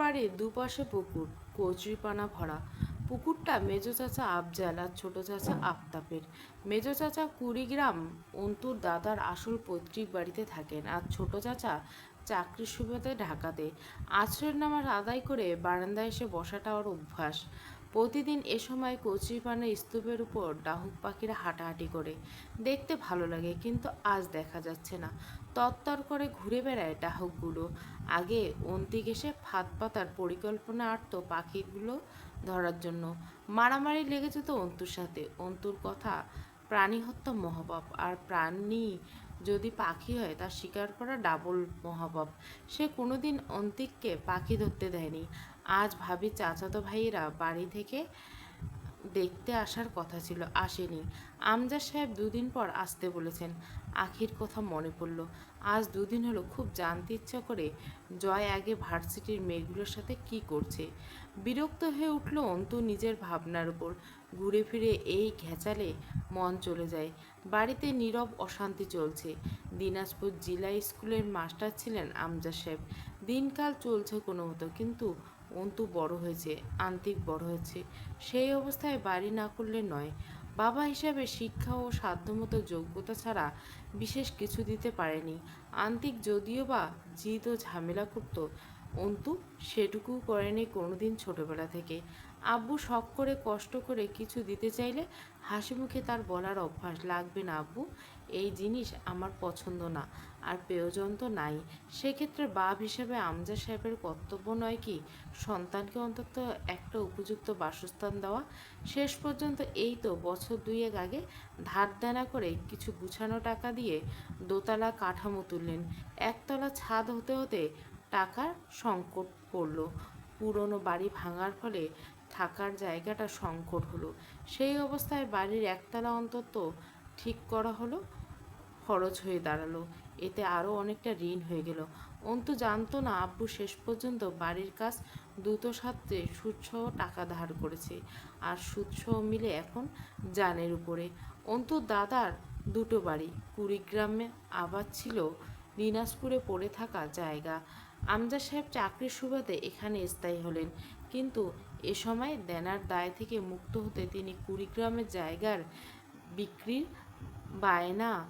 বাড়ির দুপাশে পুকুর, কচুরিপানা ভরা। পুকুরটা মেজো চাচা আফজাল আর ছোট চাচা আফতাবের। মেজো চাচা কুড়িগ্রাম অন্তুর দাদার আসল পৈতৃক বাড়িতে থাকেন আর ছোট চাচা চাকরির সুবাদে ঢাকাতে। আশ্রয়ের নামাজ আদায় করে বারান্দায় এসে বসাটা ওর অভ্যাস। প্রতিদিন এ সময় কচুরিপানের স্তূপের উপর ডাহুক পাখিরা হাঁটাহাঁটি করে। দেখতে ভালো লাগে, কিন্তু আজ দেখা যাচ্ছে না। তত্তর করে ঘুরে বেড়ায় ডাহুকগুলো। আগে অন্তিক এসে ফাঁদ পাতার পরিকল্পনা আটতো পাখিগুলো ধরার জন্য। মারামারি লেগে যেত অন্তুর সাথে। অন্তুর কথা প্রাণী হত্যা মহাপাপ। আর প্রাণী যদি পাখি হয় তা শিকার করা ডাবল মহাপাপ। সে কোনোদিন অন্তিককে পাখি ধরতে দেয়নি। আজ ভাবি চাচাতো ভাইয়েরা বাড়ি থেকে দেখতে আসার কথা ছিল, আসেনি। আমজাদ সাহেব দুদিন পর আসতে বলেছেন। আখির কথা মনে পড়ল। আজ দুদিন হলো খুব জানতে ইচ্ছা করে জয় আগে ভার্সিটির মেয়েগুলোর সাথে কি করছে। বিরক্ত হয়ে উঠল অন্তু নিজের ভাবনার উপর। ঘুরে ফিরে এই ঘেঁচালে মন চলে যায়। বাড়িতে নীরব অশান্তি চলছে। দিনাজপুর জেলা স্কুলের মাস্টার ছিলেন আমজাদ সাহেব। দিনকাল চলছে কোনো মতো, কিন্তু অন্তু বড় হয়েছে, আন্তিক বড় হয়েছে। সেই অবস্থায় বাড়ি না করলে নয়। বাবা হিসাবে শিক্ষা ও সাধ্যমতো যোগ্যতা ছাড়া বিশেষ কিছু দিতে পারেনি। আন্তিক যদিও বা জিদ ও ঝামেলা করত, অন্তু সেটুকু করেনি কোনোদিন ছোটবেলা থেকে। আব্বু শখ করে, কষ্ট করে কিছু দিতে চাইলে হাসি মুখে তার বলার অভ্যাস লাগবে না আব্বু। এই জিনিস আমার পছন্দ না, আর প্রয়োজন তো নাই। সেক্ষেত্রে বাপ হিসেবে আমজা সাহেবের কর্তব্য নয় কি, সন্তানকে অন্তত একটা উপযুক্ত বাসস্থান দেওয়া? শেষ পর্যন্ত এই তো বছর দুয়েক আগে ধার দেনা করে কিছু গুছানো টাকা দিয়ে দোতলা কাঠামো তুললেন। একতলা ছাদ হতে হতে টাকার সংকট পড়ল। পুরনো বাড়ি ভাঙার ফলে থাকার জায়গাটা সংকট হলো। সেই অবস্থায় বাড়ির একতলা অন্তত ঠিক করা হলো, খরচ হয়ে দাঁড়াল। এতে আরও অনেকটা ঋণ হয়ে গেল। অন্তু জানতো না আব্বু শেষ পর্যন্ত বাড়ির কাজ দ্রুত সাথে সুদসহ টাকা ধার করেছে। আর সুদসহ মিলে এখন জানের উপরে। অন্তু দাদার দুটো বাড়ি। কুড়িগ্রামে আবার ছিল দিনাজপুরে পড়ে থাকা জায়গা। আমজাদ সাহেব চাকরির সুবাদে এখানে স্থায়ী হলেন। কিন্তু এ সময় দেনার দায় থেকে মুক্ত হতে তিনি কুড়িগ্রামের জায়গার বিক্রির বায়না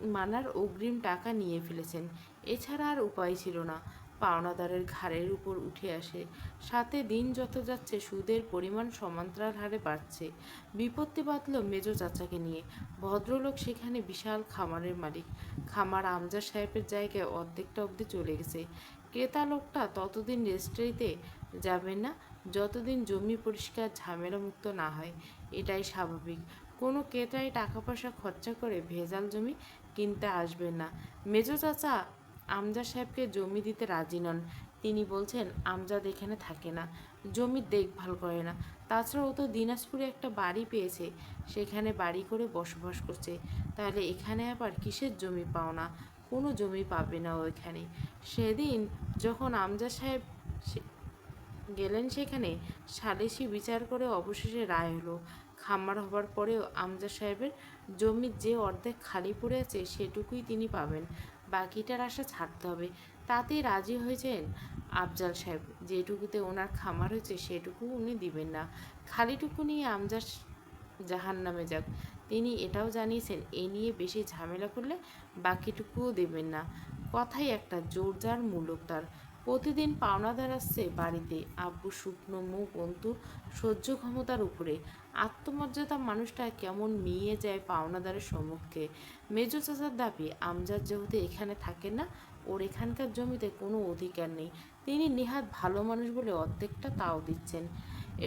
মানার অগ্রিম টাকা নিয়ে ফেলেছেন। এছাড়া আর উপায় ছিল না। পাওনাদারের ঘাড়ের উপর উঠে আসে। সাথে দিন যত যাচ্ছে, সুদের পরিমাণ সমান্তরাল হারে বাড়ছে। বিপত্তি বাঁধল মেজো চাচাকে নিয়ে। ভদ্রলোক সেখানে বিশাল খামারের মালিক। খামার আমজাদ সাহেবের জায়গায় অর্ধেকটা অবধি চলে গেছে। ক্রেতা লোকটা ততদিন রেজিস্ট্রিতে যাবেন না, যতদিন জমি পরিষ্কার ঝামেলা মুক্ত না হয়, এটাই স্বাভাবিক। কোনো ক্রেতাই টাকা পয়সা খরচা করে ভেজাল জমি কিনতে আসবেন না। মেজো চাচা আমজাদ সাহেবকে জমি দিতে রাজি নন। তিনি বলছেন, আমজাদ এখানে থাকে না, জমির দেখভাল করে না। তাছাড়া ও তো দিনাজপুরে একটা বাড়ি পেয়েছে, সেখানে বাড়ি করে বসবাস করছে। তাহলে এখানে আবার কিসের জমি পাও না? কোনো জমি পাবে না ওইখানে সেদিন যখন আমজাদ সাহেব গেলেন সেখানে সালিসি বিচার করে অবশেষে রায় হলো। খামার হবার পরেও আমজাদ সাহেবের জমির যে অর্ধেক খালি পড়ে আছে, সেটুকুই তিনি পাবেন। বাকিটার আশা ছাড়তে হবে। তাতে রাজি হয়েছেন আফজাল সাহেব। যেটুকুতে ওনার খামার হয়েছে, সেটুকু উনি দিবেন না। খালিটুকু নিয়ে আমজার জাহান নামে যাক। তিনি এটাও জানিয়েছেন, এ নিয়ে বেশি ঝামেলা করলে বাকিটুকুও দেবেন না। কথাই একটা জোরদার মূলক তার। প্রতিদিন পাওনাদার আসছে বাড়িতে। আব্বু শুকনো মুখ অন্তু সহ্য ক্ষমতার উপরে। আত্মমর্যাদা মানুষটা কেমন মিয়ে যায় পাওনাদারের সম্মুখে। মেজো চাচার দাবি, আমজাদ যেহেতু এখানে থাকেন না, ওর এখানকার জমিতে কোনো অধিকার নেই। তিনি নেহাত ভালো মানুষ বলে অর্ধেকটা তাও দিচ্ছেন।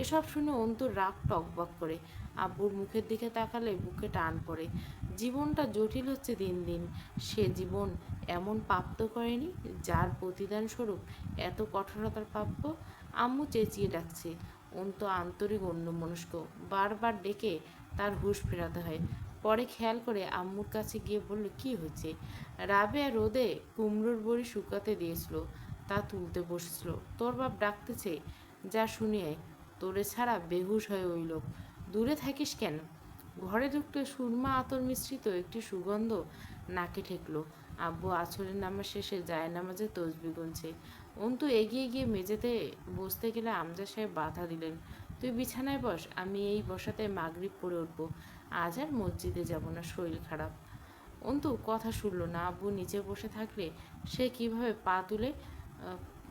এসব শুনে অন্তুর রাগ টকবক করে। আব্বুর মুখের দিকে তাকালে বুকে টান পড়ে। জীবনটা জটিল হচ্ছে দিন দিন। সে জীবন এমন প্রাপ্ত করেনি, যার প্রতিদান স্বরূপ এত কঠোরতার প্রাপ্য আম্মু চেঁচিয়ে ডাকছে। অন্ত আন্তরিক অন্যমনস্ক, বারবার ডেকে তার হুঁশ ফেরাতে হয়। পরে খেয়াল করে আম্মুর কাছে গিয়ে বলল, কি হয়েছে? রাবেয়া রোদে কুমড়োর বড়ি শুকাতে দিয়েছিল, তা তুলতে বসছিল। তোর বাপ ডাকতেছে, যা শুনিয়ে তোরে ছাড়া বেহুশ হয়ে ওই লোক। দূরে থাকিস কেন? ঘরে ঢুকতে সুরমা আতর মিশ্রিত একটি সুগন্ধ নাকে ঠেকলো। আব্বু আছরের নামাজ শেষে যায় নামাজে তসবি গুনছে। অন্তু এগিয়ে গিয়ে মেঝেতে বসতে গেলে আমজা সাহেব বাধা দিলেন, তুই বিছানায় বস, আমি এই বসাতে মাগরিব পড়ে উঠবো। আজ আর মসজিদে যাব না, শরীর খারাপ। অন্তু কথা শুনলো না, আব্বু নিচে বসে থাকলে সে কীভাবে পা তুলে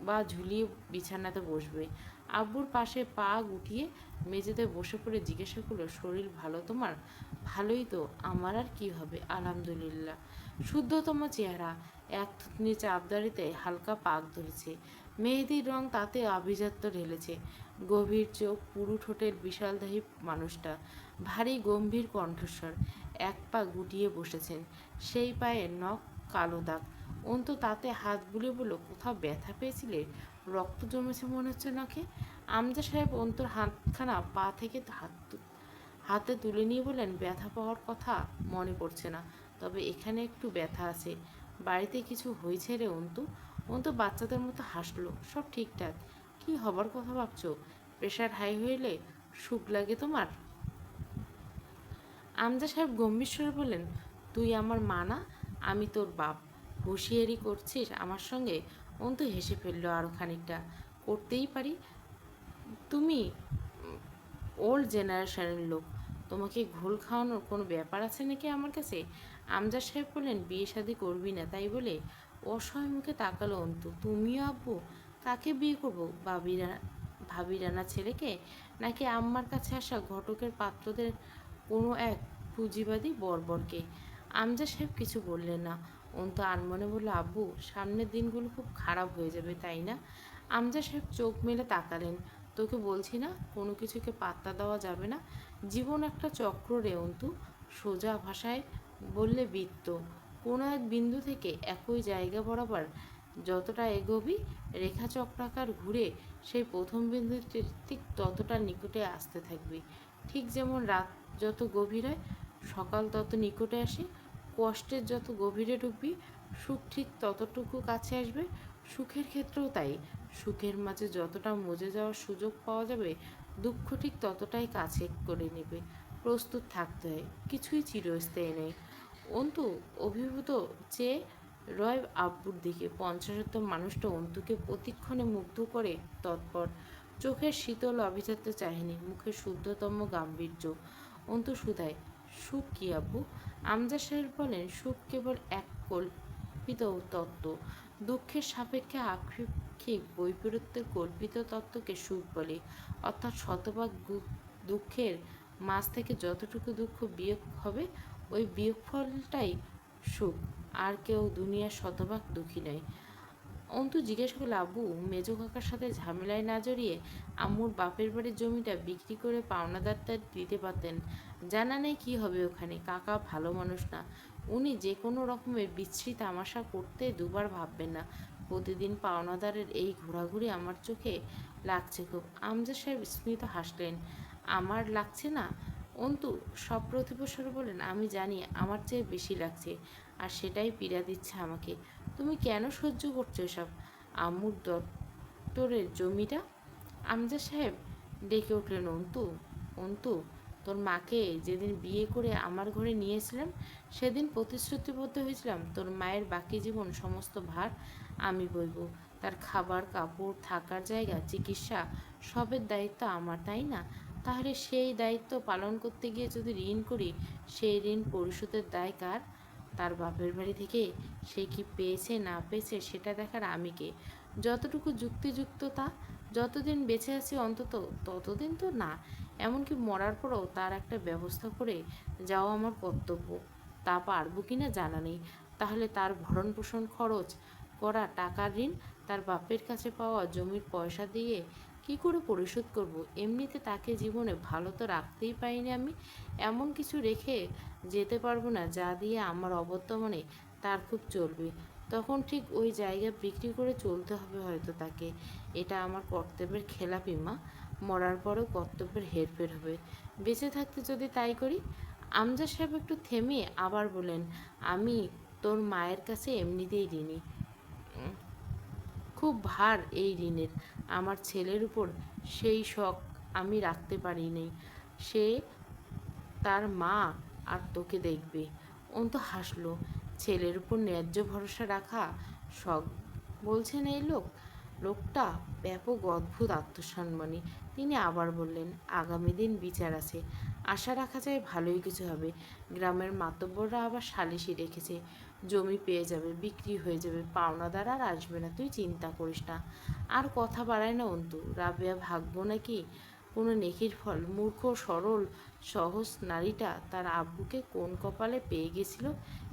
বা ঝুলিয়ে বিছানাতে বসবে? আব্বুর পাশে পা গুটিয়ে মেঝেতে বসে পড়ে জিজ্ঞাসা করল, শরীর ভালো তোমার? ভালোই তো, আমার আর কি হবে? আলহামদুলিল্লাহ। শুদ্ধতম চেহারা। এক থুতনি চাপদারিতে হালকা পাক ধরেছে। মেহেদির রং তাতে আভিজাত্য ঢেলেছে। গভীর চোখ, পুরু ঠোঁটের বিশালদেহী মানুষটা, ভারী গম্ভীর কণ্ঠস্বর, এক পা গুটিয়ে বসেছেন। সেই পায়ে নখ কালো দাগ। অন্তু তাতে হাত বুলিয়ে বলল কোথাও ব্যথা পেয়েছিলে? রক্ত জমেছে মনে হচ্ছে নাকি? আমজা সাহেব অন্তর হাতখানা পা থেকে হাত হাতে তুলে নিয়ে বললেন, ব্যথা পাওয়ার কথা মনে পড়ছে না, তবে এখানে একটু ব্যথা আছে। বাড়িতে কিছু হয়েছে রে অন্তু? অন্তু বাচ্চাদের মতো হাসলো, সব ঠিকঠাক। কি হবার কথা ভাবছ? প্রেশার হাই হইলে সুখ লাগে তোমার? আমজা সাহেব গম্ভীর স্বরে বললেন, তুই আমার মা না? আমি তোর বাপ। হুঁশিয়ারি করছিস? আমার সঙ্গে? অন্তু হেসে ফেলল আরও খানিকটা। করতেই পারি। তুমি ওল্ড জেনারেশনের লোক। তোমাকে ঘোল খাওয়ানোর কোনো ব্যাপার আছে নাকি আমার কাছে? আমজাদ সাহেব বললেন, বিয়ে শাদি করবি না। তাই বলে অসহায় মুখে তাকালো অন্তু। তুমিও আব্বু, কাকে বিয়ে করব? বাবিরা ভাবিরানা ছেলেকে? নাকি আম্মার কাছে আসা ঘটকের পাত্রদের কোনো এক পুঁজিবাদী বর্বরকে? আমজা সাহেব কিছু বললেন না। অন্তু আনমনে বলল, আব্বু, সামনের দিনগুলো খুব খারাপ হয়ে যাবে, তাই না? আমজা সাহেব চোখ মেলে তাকালেন। তোকে বলছি না, কোনো কিছুকে পাত্তা দেওয়া যাবে না। জীবন একটা চক্র রে, অন্তু। সোজা ভাষায় বললে বৃত্ত। কোনো এক বিন্দু থেকে একই জায়গা বরাবর যতটা এগোবি, রেখা চক্রাকার ঘুরে সেই প্রথম বিন্দু ঠিক ততটা নিকটে আসতে থাকবি। ঠিক যেমন রাত যত গভীর হয়, সকাল তত নিকটে আসে কষ্টের যত গভীরে ঢুকবি সুখ ঠিক ততটুকু কাছে আসবে। সুখের ক্ষেত্রেও তাই। সুখের মাঝে যতটা মজে যাওয়ার সুযোগ পাওয়া যাবে, দুঃখ ঠিক ততটাই কাছে করে নেবে। প্রস্তুত থাকতে হয়, কিছুই চিরস্থায়ী নেই। অন্তু, অভিভূত চেয়ে রয় আব্বুর দিকে পঞ্চাশোত্তম মানুষটা অন্তুকে প্রতিক্ষণে মুগ্ধ করে তৎপর। চোখের শীতল অভিজাত্য চাহিনি মুখে শুদ্ধতম গাম্ভীর্য। অন্তু সুধায় সুখ কি আব্বু? আমজাদ সাহেব বলেন, সুখ কেবল এক কল্পিত তত্ত্ব। দুঃখের সাপেক্ষে আপেক্ষিক বৈপরীত্যের কল্পিত তত্ত্বকে সুখ বলে। অর্থাৎ শতভাগ দুঃখের মাঝ থেকে যতটুকু দুঃখ বিয়োগ হবে, ওই বিয়োগফলটাই সুখ। আর কেউ দুনিয়ার শতভাগ দুঃখী নয়। অন্তু জিজ্ঞেস করল আব্বু মেজো কাকার সাথে ঝামেলায় না জড়িয়ে আম্মুর বাপের বাড়ির জমিটা বিক্রি করে পাওনাদারটা দিতে পারতেন? জানা নেই কী হবে ওখানে, কাকা ভালো মানুষ না। উনি যে কোনো রকমের বিশ্রী তামাশা করতে দুবার ভাববেন না। প্রতিদিন পাওনাদারের এই ঘোরাঘুরি আমার চোখে লাগছে খুব। আমজাদ সাহেব স্মিত হাসলেন, আমার লাগছে না? অন্তু সব প্রতিপস্বরে বলেন, আমি জানি আমার চেয়ে বেশি লাগছে, আর সেটাই পীড়া দিচ্ছে আমাকে। তুমি কেন সহ্য করছ এসব? আম্মুর দপ্তরের জমিটা? আমজাদ সাহেব ডেকে উঠলেন, অন্তু অন্তু তোর মাকে যেদিন বিয়ে করে আমার ঘরে নিয়েছিলাম, সেদিন প্রতিশ্রুতিবদ্ধ হয়েছিলাম, তোর মায়ের বাকি জীবন সমস্ত ভার আমি বইব। তার খাবার, কাপড়, থাকার জায়গা, চিকিৎসা, সবের দায়িত্ব আমার, তাই না? তাহলে সেই দায়িত্ব পালন করতে গিয়ে যদি ঋণ করি, সেই ঋণ পরিশোধের দায় কার? তার বাপের বাড়ি থেকে সে কি পেয়েছে, না পেয়েছে, সেটা দেখার আমি কে? যতটুকু যুক্তিযুক্ততা যতদিন বেঁচে আছি অন্তত ততদিন তো না, এমনকি মরার পরও তার একটা ব্যবস্থা করে যাওয়া আমার কর্তব্য, তা পারব কি না জানা নেই। তাহলে তার ভরণ পোষণ খরচ করা টাকার ঋণ তার বাপের কাছে পাওয়া জমির পয়সা দিয়ে কি করে পরিশোধ করব? এমনিতে তাকে জীবনে ভালো তো রাখতেই পারিনি আমি। এমন কিছু রেখে যেতে পারব না, যা দিয়ে আমার অবর্তমানে তার খুব চলবে। তখন ঠিক ওই জায়গা বিক্রি করে চলতে হবে হয়তো তাকে। এটা আমার কর্তব্যের খেলাপি মা। মরার পরেও কর্তব্যের হেরফের হবে। বেঁচে থাকতে যদি তাই করি, আমজা সাহেব একটু থেমে আবার বলেন আমি তোর মায়ের কাছে এমনিতেই ঋণী। খুব ভার এই ঋণের। আমার ছেলের উপর সেই শখ আমি রাখতে পারি পারিনি সে তার মা আর তোকে দেখবে। অন্ত হাসলো। ছেলের উপর ন্যায্য ভরসা রাখা শখ বলছেন এই লোক। লোকটা ব্যাপক অদ্ভুত আত্মসম্মানী। তিনি আবার বললেন, আগামী দিন বিচার আছে। আশা রাখা যায় ভালোই কিছু হবে। গ্রামের মাতব্বররা আবার সালিশি রেখেছে। জমি পেয়ে যাবে, বিক্রি হয়ে যাবে, পাওনাদার আর আসবে না। তুই চিন্তা করিস না। আর কথা বাড়ায় না অন্তু। রাবেয়া ভাগবো নাকি কোনো নেকির ফল। মূর্খ, সরল, সহজ নারীটা তার আব্বুকে কোন কপালে পেয়ে গেছিল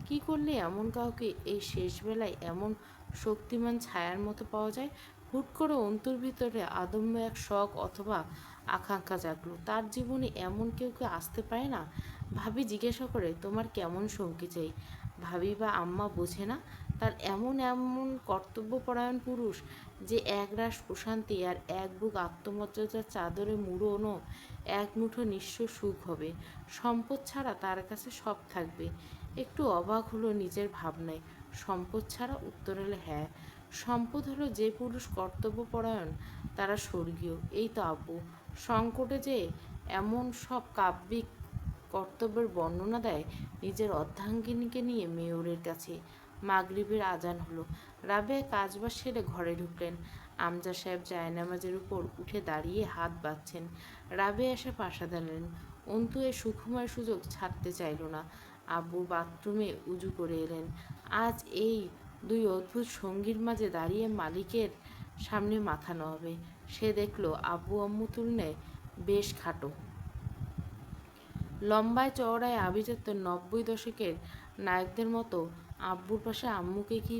কি করলে এমন কাউকে এই শেষবেলায় এমন শক্তিমান ছায়ার মতো পাওয়া যায়? হুট করে অন্তর ভিতরে আদম্য এক শখ অথবা আকাঙ্ক্ষা জাগলো। তার জীবনে এমন কেউ কেউ আসতে পারে না? ভাবি জিজ্ঞাসা করে, তোমার কেমন সঙ্গী চাই? ভাবি, বা আম্মা বোঝে না। তার এমন এমন কর্তব্যপরায়ণ পুরুষ যে একরাশ প্রশান্তি আর এক বুক আত্মমর্যাদার চাদরে মুড়োনো এক মুঠো নিঃস্ব সুখ হবে। সম্পদ ছাড়া তার কাছে সব থাকবে। একটু অবাক হলো নিজের ভাবনায়। সম্পদ ছাড়া উত্তর হলো হ্যাঁ সম্পদ হলো যে পুরুষ কর্তব্যপরায়ণ, তারা স্বর্গীয়। এই তো আব্বু, সংকটে যে এমন সব কাব্যিক কর্তব্যের বর্ণনা দেয় নিজের অর্ধাঙ্গিনীকে নিয়ে মেয়রের কাছে। মাগরিবের আজান হলো। রাবেয়া কাজবাজ সেরে ঘরে ঢুকলেন। আমজা সাহেব জায়নামাজের উপর উঠে দাঁড়িয়ে হাত বাঁধছেন। রাবে এসে পাশা দাঁড়ালেন অন্তু এ সুখময় সুযোগ ছাড়তে চাইল না। আব্বু বাথরুমে উজু করে এলেন। আজ এই দুই অদ্ভুত সঙ্গীর মাঝে দাঁড়িয়ে মালিকের সামনে মাথা হবে সে দেখল আব্বু আম্মু তুলনায় বেশ খাটো। লম্বায় চওড়ায় আভিজাত্য নব্বই দশকের নায়কদের মতো আব্বুর পাশে আম্মুকে কি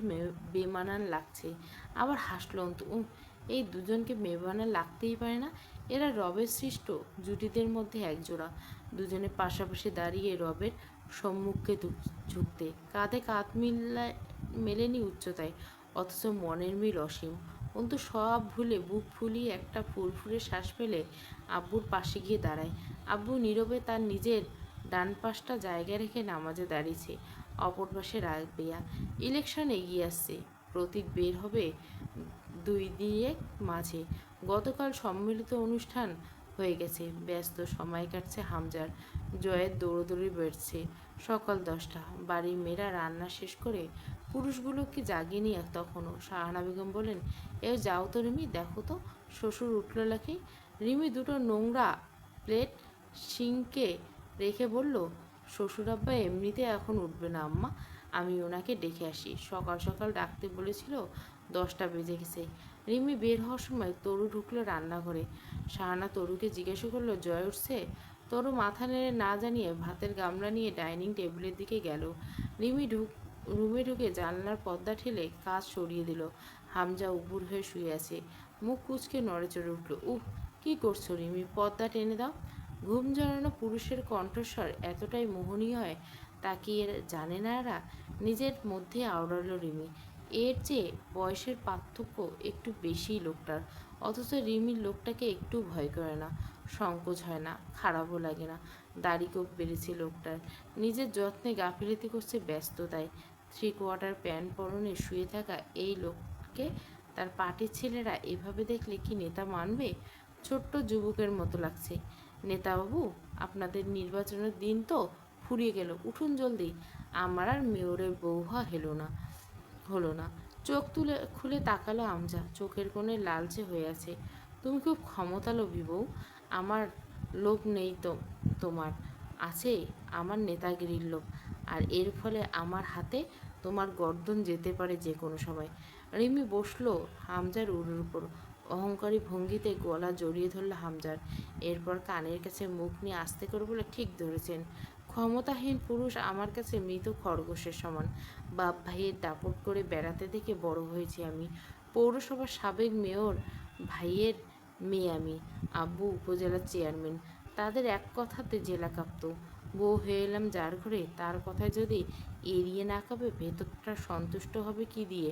বেমানান লাগছে? আবার হাসলো অন্তু এই দুজনকে বেমানান লাগতেই পারে না? এরা রবের সৃষ্ট, জুটিদের মধ্যে একজোড়া। দুজনে পাশাপাশি দাঁড়িয়ে রবের সম্মুখে ঝুঁকতে। কাঁধে কাঁধ মিল্লায় মেলেনি উচ্চতায়, অথচ মনের মিল অসীম। অন্তু সব ভুলে বুক ফুলিয়ে একটা ফুরফুরে শ্বাস ফেলে আব্বুর পাশে গিয়ে দাঁড়ায়। আব্বু নীরবে তার নিজের ডান পাশটা জায়গায় রেখে নামাজে দাঁড়িয়েছে। অপর পাশে রাবেয়া ইলেকশন এগিয়ে আসছে। প্রতীক বের হবে দুই দিয়ে মাঝে। গতকাল সম্মিলিত অনুষ্ঠান হয়ে গেছে। ব্যস্ত সময় কাটছে হামজার। জয়ের দৌড়দৌড়ি বেড়ছে সকাল দশটা। বাড়ির মেয়েরা রান্না শেষ করে পুরুষগুলোকে জাগিয়ে নিয়ে তখনও শাহানা বেগম বলেন, এ যাও তো রিমি, দেখো তো, শ্বশুর উঠল নাকি? রিমি দুটো নোংরা প্লেট সিংকে রেখে বলল, শ্বশুর আব্বা এমনিতে এখন উঠবে না আম্মা, আমি ওনাকে ডেকে আসি। সকাল সকাল ডাকতে বলেছিল, দশটা বেজে গেছে। রিমি বের হওয়ার সময় তরু ঢুকলো রান্নাঘরে। শাহানা তরুকে জিজ্ঞাসা করল, জয় উঠছে? তরু মাথা নেড়ে না জানিয়ে ভাতের গামলা নিয়ে ডাইনিং টেবিলের দিকে গেল। রিমি ঢুক, রুমে ঢুকে জানলার পর্দা ঠেলে কাজ সরিয়ে দিল। হামজা উপুর হয়ে শুয়ে আছে। মুখ কুচকে নড়ে চড়ে উঠল, উহ, কি করছ রিমি? পর্দা টেনে দাও। ঘুম জড়ানো পুরুষের কণ্ঠস্বর এতটাই মোহনীয় হয় তা কি জানে না এরা? নিজের মধ্যে আওড়ালো রিমি। এর চেয়ে বয়সের পার্থক্য একটু বেশি লোকটার। অথচ রিমির লোকটাকে একটু ভয় করে না, সংকোচ হয় না, খারাপও লাগে না। দাড়ি কোপ বেড়েছে লোকটার। নিজের যত্নে গাফিলতি করছে ব্যস্ততায়। থ্রি কোয়ার্টার প্যান্ট পরনে শুয়ে থাকা এই লোককে তার পার্টির ছেলেরা এভাবে দেখলে কি নেতা মানবে? ছোট্ট যুবকের মতো লাগছে। নেতাবাবু, আপনাদের নির্বাচনের দিন তো ফুরিয়ে গেল, উঠুন জলদি। আমার আর মেয়রের বউ হওয়া হেলো না। হলো না। চোখ তুলে, খুলে তাকালো আমজা। চোখের কোণে লালচে হয়ে আছে। তুমি খুব ক্ষমতালোভী বউ। আমার লোভ নেই তো, তোমার। আছে আমার নেতাগিরির লোভ। আর এর ফলে আমার হাতে তোমার গর্দন যেতে পারে যে কোনো সময়। রিমি বসল হামজার উড়ুর উপর। অহংকারী ভঙ্গিতে গলা জড়িয়ে ধরল হামজার। এরপর কানের কাছে মুখ নিয়ে আস্তে করে বলে, ঠিক ধরেছেন। ক্ষমতাহীন পুরুষ আমার কাছে মৃত খরগোশের সমান। বাপ ভাইয়ের দাপট করে বেড়াতে দেখে বড় হয়েছি আমি। পৌরসভার সাবেক মেয়র ভাইয়ের মেয়ে আমি, আব্বু উপজেলার চেয়ারম্যান। তাদের এক কথাতে জেলা কাঁপত। বউ হয়ে এলাম যার ঘরে, তার কথায় যদি এড়িয়ে না কাঁপে, ভেতরটা সন্তুষ্ট হবে কি দিয়ে?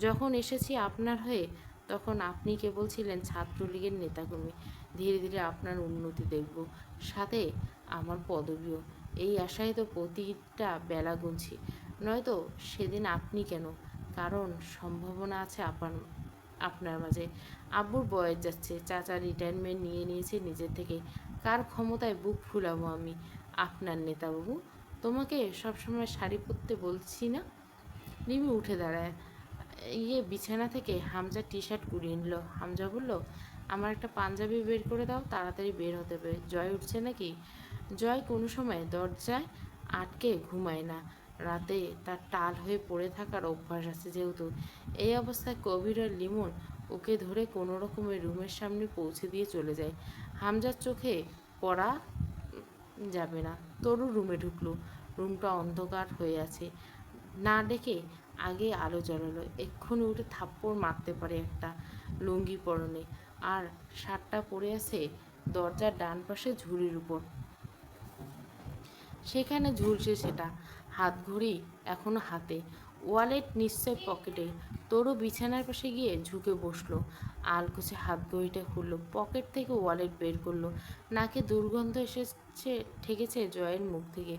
যখন এসেছি আপনার হয়ে, তখন আপনি কেবল ছিলেন ছাত্রলীগের নেতাকর্মী। ধীরে ধীরে আপনার উন্নতি দেখব। সাথে আমার পদবিও। এই আশায় তো প্রতিটা বেলা গুনছি। নয়তো সেদিন আপনি কেন? কারণ সম্ভাবনা আছে আপনার আপনার মাঝে। আব্বুর বয়স যাচ্ছে, চাচা রিটায়ারমেন্ট নিয়ে নিয়েছে নিজের থেকে। কার ক্ষমতায় বুক ফুলাবো আমি? আপনার নেতাবাবু, তোমাকে সবসময় শাড়ি পরতে বলছি না? রিমি উঠে দাঁড়ায়। ইয়ে বিছানা থেকে হামজা টি শার্ট কুড়িয়ে নিল। হামজা বলল, আমার একটা পাঞ্জাবি বের করে দাও, তাড়াতাড়ি বের হতে হবে। জয় উঠছে নাকি? জয় কোনো সময় দরজায় আটকে ঘুমায় না। রাতে তার টাল হয়ে পড়ে থাকার অভ্যাস আছে যেহেতু। এই অবস্থায় কবির আর লিমন ওকে ধরে কোনো রকমের রুমের সামনে পৌঁছে দিয়ে চলে যায়। হামজার চোখে পড়া যাবে না। তরু রুমে ঢুকলো। রুমটা অন্ধকার হয়ে আছে। না ডেকে আগে আলো জ্বালালো। এক্ষুনি উঠে থাপ্পড় মারতে পারে একটা লুঙ্গি পরনে। আর শার্টটা পরে আছে দরজার ডান পাশে ঝুড়ির উপর। সেখানে ঝুলছে সেটা। হাত ঘড়ি এখনও হাতে। ওয়ালেট নিশ্চয় পকেটে। তোরও বিছানার পাশে গিয়ে ঝুঁকে বসল। আলকুচে হাত ঘড়িটা খুললো, পকেট থেকে ওয়ালেট বের করল। নাকে দুর্গন্ধ এসেছে, ঠেকেছে জয়ের মুখ থেকে।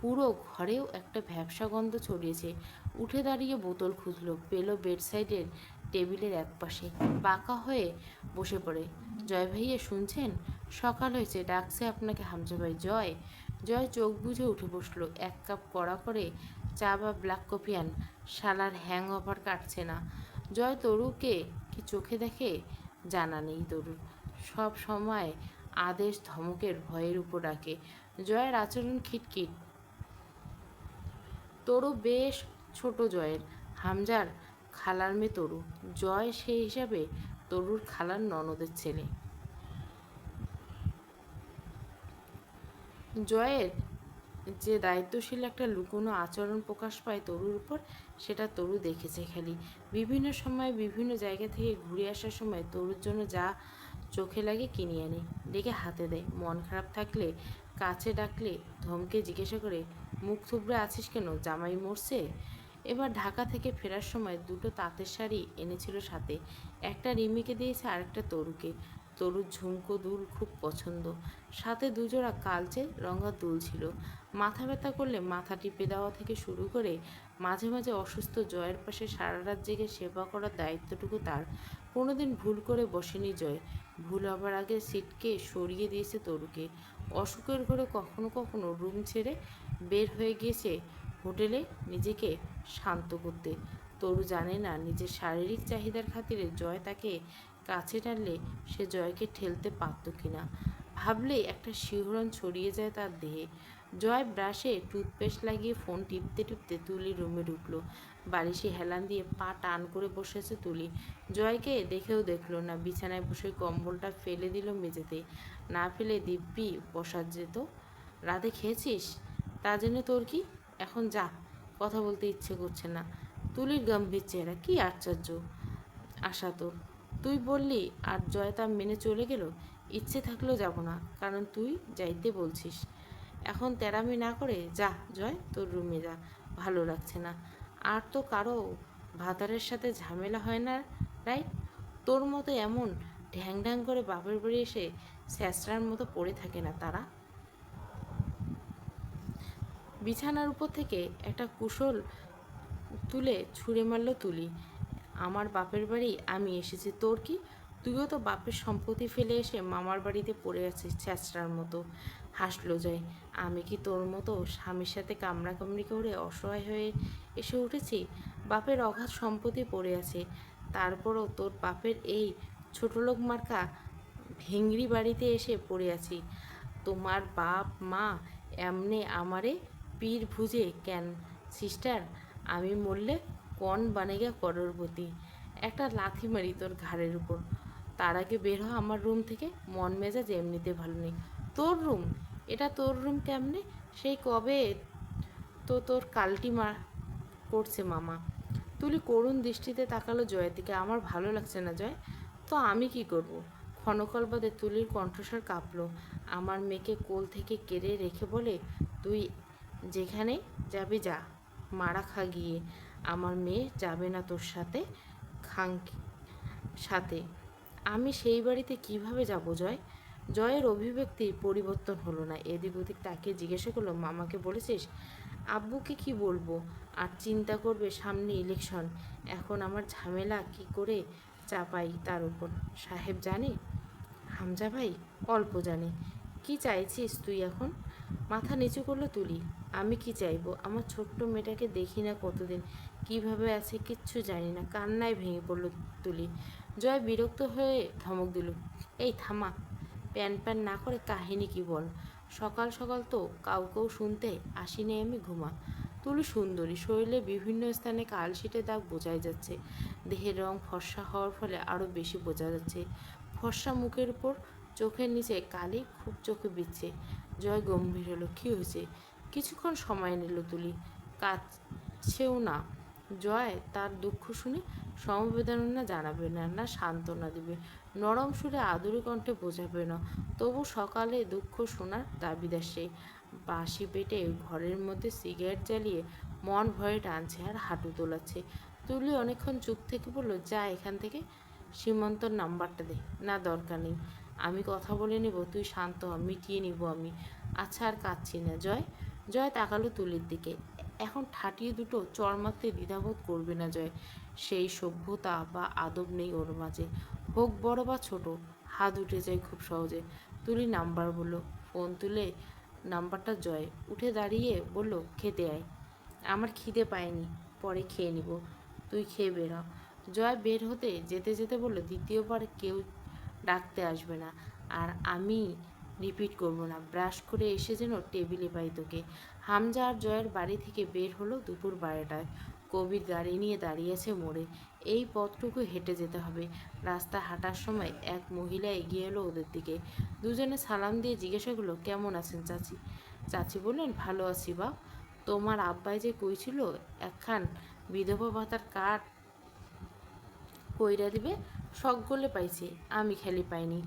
পুরো ঘরেও একটা ভ্যাবসা গন্ধ ছড়িয়েছে। উঠে দাঁড়িয়ে বোতল খুঁজলো, পেল বেড সাইডের টেবিলের এক পাশে বাঁকা হয়ে বসে পড়ে। জয় ভাইয়া শুনছেন? সকাল হয়েছে, ডাকছে আপনাকে হামজা ভাই। জয়। জয় চোখ বুঝে উঠে বসল। এক কাপ কড়া করে চা বা ব্ল্যাক কফি আন। শালার হ্যাং ওভার কাটছে না। জয় তরুকে কি চোখে দেখে? জানা নেই তরুর। সব সময় আদেশ ধমকের ভয়ের উপর রাখে। জয়ের আচরণ খিটখিট। তরু বেশ ছোট জয়ের। হামজার খালার মেয়ে তরু। জয় সেই হিসাবে তরুর খালার ননদের ছেলে। জয়ের যে দায়িত্বশীল একটা লুকোনো আচরণ প্রকাশ পায় তরুর উপর, সেটা তরু দেখেছে খালি। বিভিন্ন সময় বিভিন্ন জায়গা থেকে ঘুরে আসার সময় তরুর জন্য যা চোখে লাগে কিনে আনে, ডেকে হাতে দেয়। মন খারাপ থাকলে, কাছে ডাকলে ধমকে জিজ্ঞাসা করে, মুখ থুবড়ে আছিস কেন? জামাই মরছে? এবার ঢাকা থেকে ফেরার সময় দুটো তাঁতের শাড়ি এনেছিল সাথে। একটা রিমিকে দিয়েছে আরেকটা তরুকে। তরুর ঝুমকো দুল খুব পছন্দ। সাথে দুজোড়া কালচে রঙা দুল ছিল। মাথা ব্যথা করলে মাথা টিপে দেওয়া থেকে শুরু করে মাঝে মাঝে অসুস্থ জয়ের পাশে সারা রাত জেগে সেবা করার দায়িত্বটুকু তার। কোনোদিন ভুল করে বসেনি জয়। ভুল হবার আগে সিটকে সরিয়ে দিয়েছে তরুকে। অসুখের ঘরে কখনো কখনো রুম ছেড়ে বের হয়ে গিয়েছে হোটেলে নিজেকে শান্ত করতে। তরু জানে না, নিজের শারীরিক চাহিদার খাতিরে জয় তাকে কাছে টানলে সে জয়কে ঠেলতে পারত কিনা ভাবলেই একটা শিহরণ ছড়িয়ে যায় তার দেহে। জয় ব্রাশে টুথপেস্ট লাগিয়ে ফোন টিপতে টিপতে তুলি রুমে ঢুকলো। বালিশে হেলান দিয়ে পা টান করে বসেছে তুলি। জয়কে দেখেও দেখল না, বিছানায় বসে কম্বলটা ফেলে দিল মেঝেতে। না ফেলে দিব্যি বসার যেত। রাতে খেয়েছিস? তা জেনে তোর কি? এখন যা, কথা বলতে ইচ্ছে করছে না। তুলির গম্ভীর চেহারা, কি আশ্চর্য। আশা তোর। তুই বললি, আর জয় তা মেনে চলে গেল? ইচ্ছে থাকলেও যাব না, কারণ তুই যাইতে বলছিস। এখন তেরামি না করে যা, জয়, তোর রুমে যা, ভালো লাগছে না। আর তো কারও ভাতারের সাথে ঝামেলা হয় না রাইট তোর মতো এমন ঢ্যাং ঢ্যাং করে বাপের বাড়ি এসে স্যাঁচড়ার মতো পড়ে থাকে না তারা? বিছানার উপর থেকে একটা কুশল তুলে ছুঁড়ে মারলো তুলি। আমার বাপের বাড়ি, আমি এসেছি। তোর কি? তুইও তো বাপের সম্পত্তি ফেলে এসে মামার বাড়িতে পড়ে আছিস ছ্যাঁচড়ার মতো। হাসলো যায় আমি কি তোর মতো স্বামীর সাথে কামড়াকামড়ি করে অসহায় হয়ে এসে উঠেছি? বাপের অগাধ সম্পত্তি পড়ে আছে। তারপরও তোর বাপের এই ছোটলোক মার্কা ভেংরি বাড়িতে এসে পড়ে আছি। তোমার বাপ, মা এমনে আমারে পীর ভুজে কেন? সিস্টার, আমি মরলে কন বানেগা করোরপতি একটা লাথি মারি তোর ঘাড়ের উপর। তার আগে বের হ আমার রুম থেকে, মন মেজাজ এমনিতে ভালো নেই। তোর রুম? এটা তোর রুম কেমনে? সেই কবে তো তোর কালটি মা করছে মামা। তুলি করুণ দৃষ্টিতে তাকালো জয়ের দিকে আমার ভালো লাগছে না জয়, তো আমি কি করব? ক্ষণকল বাদে তুলির কণ্ঠস্বর কাঁপলো। আমার মেয়েকে কোল থেকে কেড়ে রেখে বলে, তুই যেখানে যাবি যা, মারা খা গিয়ে। আমার মেয়ে যাবে না তোর সাথে খাং সাথে। আমি সেই বাড়িতে কীভাবে যাব, জয়? জয়ের অভিব্যক্তি পরিবর্তন হলো না। এদিক ওদিক তাকে জিজ্ঞাসা করল, মামাকে বলেছিস? আব্বুকে কি বলব? আর চিন্তা করবে সামনে ইলেকশন এখন আমার ঝামেলা, কি করে চাপাই তার উপর? সাহেব জানে? হামজা ভাই, অল্প জানে। কি চাইছিস তুই এখন? মাথা নিচু করল তুলি। আমি কি চাইব? আমার ছোট্ট মেয়েটাকে দেখি না কতদিন। কীভাবে আছে কিচ্ছু জানি না। কান্নায় ভেঙে পড়ল তুলি। জয় বিরক্ত হয়ে ধমক দিল, এই থামা, প্যান প্যান না করে কাহিনী কি বল? সকাল সকাল তো কাউকেও শুনতে আসিনি আমি ঘুমা তুলি সুন্দরী, শরীরে বিভিন্ন স্থানে কালশিটে দাগ বোঝাই যাচ্ছে। দেহের রং ফর্সা হওয়ার ফলে আরও বেশি বোঝা যাচ্ছে। ফর্সা মুখের উপর চোখের নিচে কালি খুব চোখে বিচ্ছে জয় গম্ভীর হলো, কী হয়েছে? কিছুক্ষণ সময় নিল তুলি। কাছেও না জয় তার দুঃখ শুনে সমবেদনা জানাবে না না সান্ত্বনা দিবে। নরম সুরে আদুরি কণ্ঠে বোঝাবে না, তবু সকালে দুঃখ শোনার দাবিদার সে। বাসি পেটে ঘরের মধ্যে সিগারেট জ্বালিয়ে মন ভয়ে টানছে আর হাঁটু তোলাচ্ছে তুলি অনেকক্ষণ চুপ থেকে বলল, যা এখান থেকে সীমন্তর নাম্বারটা দে। না, দরকার নেই। আমি কথা বলে নেব, তুই শান্ত হ, মিটিয়ে নিব আমি। আচ্ছা আর কাঁদছি না। জয় জয় তাকালো তুলির দিকে। এখন ঠাটিয়ে দুটো চর মারতে দ্বিধাবোধ করবে না জয়। সেই সভ্যতা বা আদব নেই ওর মাঝে। হোক বড় বা ছোট, হাত উঠে যায় খুব সহজে। তুলি নাম্বার বলল, ফোন তুলে নাম্বারটা জয়। উঠে দাঁড়িয়ে বলল, খেতে আয়। আমার খিদে পায়নি, পরে খেয়ে নিব। তুই খেয়ে বের জয় বের হতে যেতে যেতে বলল, দ্বিতীয়বার কেউ ডাকতে আসবে না। আর আমি রিপিট করব না। ব্রাশ করে এসে যেন টেবিলে পাই তোকে। হামজা আর জয়ের বাড়ি থেকে বের হলো দুপুর বারোটায়। কবির গাড়ি নিয়ে দাঁড়িয়েছে মোড়ে। এই পথটুকু হেঁটে যেতে হবে। রাস্তা হাঁটার সময় এক মহিলা এগিয়ে এলো ওদের দিকে। দুজনে সালাম দিয়ে জিজ্ঞাসা করল, কেমন আছেন চাচি? চাচি বললেন, ভালো আছি বাপ। তোমার আব্বাই যে কইছিল একখান বিধবা ভাতার কার্ড কইরা দিবে সকলে পাইছে। আমি খালি পাইনি।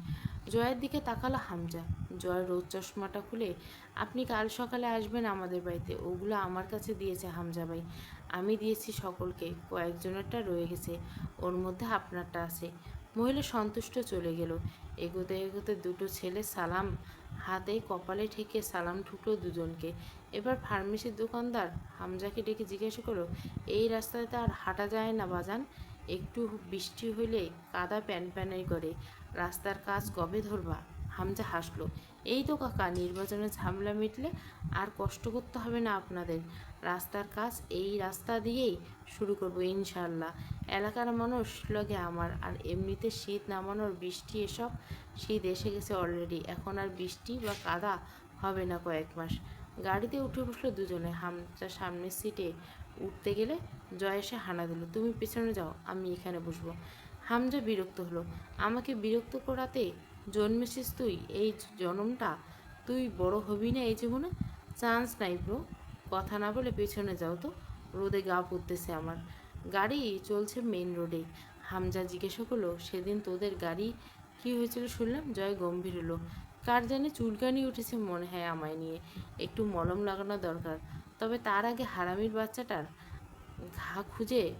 জয়ের দিকে তাকালো হামজা। জয় রোদ চশমাটা খুলে, আপনি কাল সকালে আসবেন আমাদের বাড়িতে, ওগুলো আমার কাছে দিয়েছে হামজা ভাই। আমি দিয়েছি সকলকে, কয়েকজনেরটা রয়ে গেছে, ওর মধ্যে আপনারটা আছে। মহিলা সন্তুষ্ট চলে গেল। এগোতে এগোতে দুটো ছেলে সালাম হাতে কপালে ঠেকে সালাম ঠুকলো দুজনকে। এবার ফার্মেসির দোকানদার হামজাকে ডেকে জিজ্ঞাসা করল, এই রাস্তায় তো আর হাঁটা যায় না বাজান? একটু বৃষ্টি হইলে কাদা প্যান প্যানাই করে। রাস্তার কাজ কবে ধরবা? হামজা হাসলো। এই তো কাকা নির্বাচনের ঝামেলা মিটলে আর কষ্ট করতে হবে না আপনাদের। রাস্তার কাজ এই রাস্তা দিয়েই শুরু করব ইনশাল্লাহ এলাকার মানুষ লগে আমার, আর এমনিতে শীত নামানোর বৃষ্টি এসব, শীত এসে গেছে অলরেডি এখন আর বৃষ্টি বা কাদা হবে না কয়েক মাস। গাড়িতে উঠে বসল দুজনে। হামজা সামনের সিটে উঠতে গেলে জয় এসে হানা দিল, তুমি পেছনে যাও, আমি এখানে বসবো। হামজা বিরক্ত হলো। আমাকে বিরক্ত করাতে জন্মেছিস তুই? এই জনমটা তুই বড় হবি না এই জীবনে? চান্স নাই ব্রো। কথা না বলে পেছনে যাও তো। রোদে গা পড়তেছে আমার। গাড়ি চলছে মেন রোডে। হামজা জিজ্ঞাসা করল, সেদিন তোদের গাড়ি কি হয়েছিল শুনলাম? জয় গম্ভীর হলো, কার জানে চুলকানি উঠেছে মনে হয় আমায় নিয়ে। একটু মলম লাগানো দরকার। তবে তার আগে হারামির বাচ্চাটার ঘা খুঁজে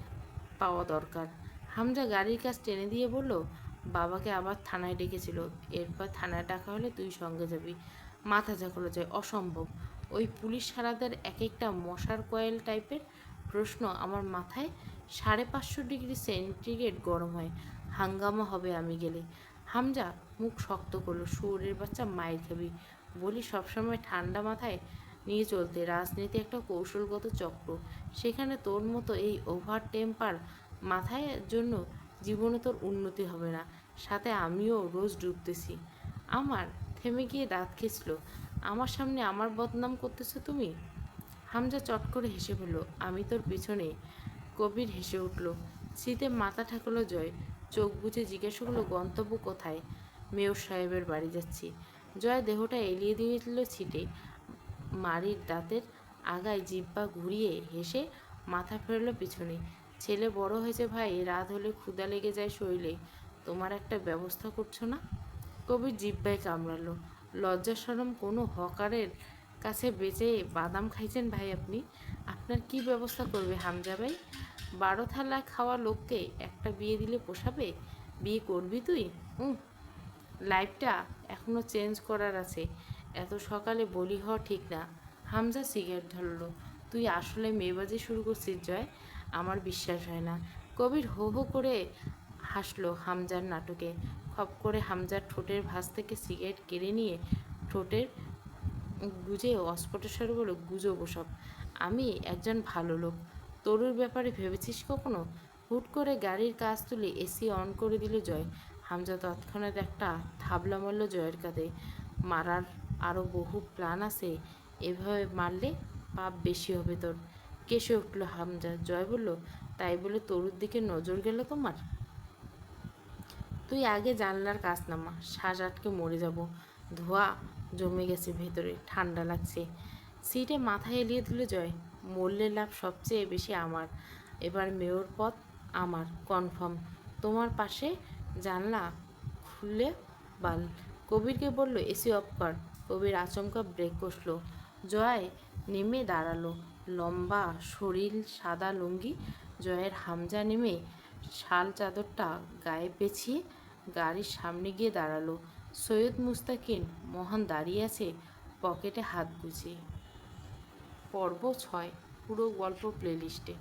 পাওয়া দরকার। হামজা গাড়ির কাজ টেনে দিয়ে বলল, বাবাকে আবার থানায় ডেকেছিল। এরপর থানায় ডাকা হলে তুই সঙ্গে যাবি। মাথা ঝাঁকলো যায়, অসম্ভব। ওই পুলিশ সারাদের এক একটা মশার কয়েল টাইপের। প্রশ্ন, আমার মাথায় সাড়ে পাঁচশো ডিগ্রি সেন্টিগ্রেড গরম হয়, হাঙ্গামা হবে আমি গেলে। হামজা, মুখ শক্ত করল শুয়োরের বাচ্চা মায়ের খাবি। বলি, সবসময় ঠান্ডা মাথায় নিয়ে চলতে। রাজনীতি একটা কৌশলগত চক্র। সেখানে তোর মতো এই ওভার টেম্পার মাথায় জন্য জীবনে তোর উন্নতি হবে না। সাথে আমিও রোজ ডুবতেছি। আমার থেমে গিয়ে দাঁত খেঁচল। আমার সামনে আমার বদনাম করতেছো তুমি? হামজা চট করে হেসে বলল, আমি তোর পিছনে। কবির হেসে উঠল শীতে মাথা ঠাকলো জয়। চোখ বুজে জিজ্ঞাসা করল, গন্তব্য কোথায়? মেয়র সাহেবের বাড়ি যাচ্ছি। জয় দেহটা এলিয়ে দিয়েছিল ছিটে। মারির দাঁতের আগায় জিব্বা ঘুরিয়ে হেসে মাথা ফেরলো পিছনে। ছেলে বড় হয়েছে ভাই, রাত হলে ক্ষুদা লেগে যায় শরীরে। তোমার একটা ব্যবস্থা করছ না? কবির জিব্বায় কামড়ালো। লজ্জা সরম কোনো হকারের কাছে বেঁচে বাদাম খাইছেন ভাই আপনি? আপনার কি ব্যবস্থা করবে হামজা ভাই? বারো থালা খাওয়া লোককে একটা বিয়ে দিলে পোষাবে? বিয়ে করবি তুই? উম লাইফটা এখনও চেঞ্জ করার আছে। এত সকালে বলি হওয়া ঠিক না। হামজা সিগারেট ধরলো। তুই আসলে মেয়েবাজি শুরু করছিস জয়। আমার বিশ্বাস হয় না। কবির হো হো করে হাসলো হামজার নাটকে। খপ করে হামজার ঠোঁটের ভাঁজ থেকে সিগারেট কেড়ে নিয়ে ঠোঁটের গুজে অস্ফুটেশ্বরে বলে গুজব সব আমি একজন ভালো লোক। তরুর ব্যাপারে ভেবেছিস কখনো? হুট করে গাড়ির কাজ তুলে এসি অন করে দিল জয়। হামজা তৎক্ষণাৎ একটা থাবলা মারল জয়ের কাঁধে। মারার আরও বহু প্ল্যান আছে। এভাবে মারলে পাপ বেশি হবে তোর। কেসে উঠল, হামজা। জয় বলল, তাই বলে তরুর দিকে নজর গেল তোমার? তুই আগে জানলার কাজ নামা, শ্বাস আটকে মরে যাব। ধোয়া জমে গেছে ভেতরে, ঠান্ডা লাগছে। সিটে মাথায় এলিয়ে দিল জয়, মরলে লাভ সবচেয়ে বেশি আমার। এবার মেয়র পথ আমার, কনফার্ম। তোমার পাশে জানলা খুললে বাল। কবিরকে বলল, এসি অফ কর। কবির আচমকা ব্রেক কষলো। জয় নেমে দাঁড়াল। লম্বা শরীর সাদা লুঙ্গি, জয়ের হামজা নেমে শাল চাদরটা গায়ে পেঁচিয়ে গাড়ির সামনে গিয়ে দাঁড়াল। সৈয়দ মুস্তাকিন মহান দাঁড়িয়ে আছে পকেটে হাত গুছিয়ে পর্ব ছয়, পুরো গল্প প্লেলিস্টে।